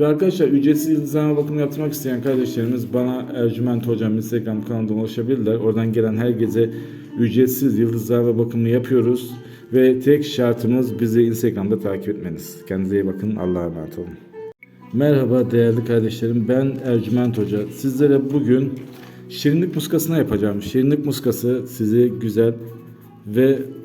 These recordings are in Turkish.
Ve arkadaşlar ücretsiz yıldızlama bakımı yaptırmak isteyen kardeşlerimiz bana Ercüment Hocam Instagram kanalından ulaşabilirler. Oradan gelen herkese ücretsiz yıldızlama bakımı yapıyoruz. Ve tek şartımız bizi Instagram'da takip etmeniz. Kendinize iyi bakın. Allah'a emanet olun. Merhaba değerli kardeşlerim. Ben Ercüment Hoca. Sizlere bugün şirinlik muskasına yapacağım. Şirinlik muskası sizi güzel ve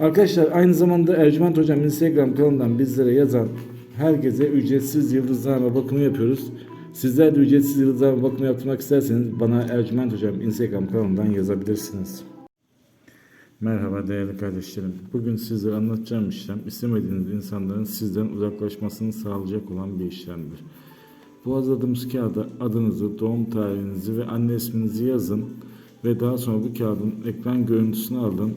Arkadaşlar aynı zamanda Ercüment Hocam Instagram kanalından bizlere yazan herkese ücretsiz yıldızlama bakımı yapıyoruz. Sizler de ücretsiz yıldızlama bakımı yaptırmak isterseniz bana Ercüment Hocam Instagram kanalından yazabilirsiniz. Merhaba değerli kardeşlerim. Bugün sizlere anlatacağım işlem istemediğiniz insanların sizden uzaklaşmasını sağlayacak olan bir işlemdir. Bu hazırladığımız kağıda adınızı, doğum tarihinizi ve anne isminizi yazın ve daha sonra bu kağıdın ekran görüntüsünü alın,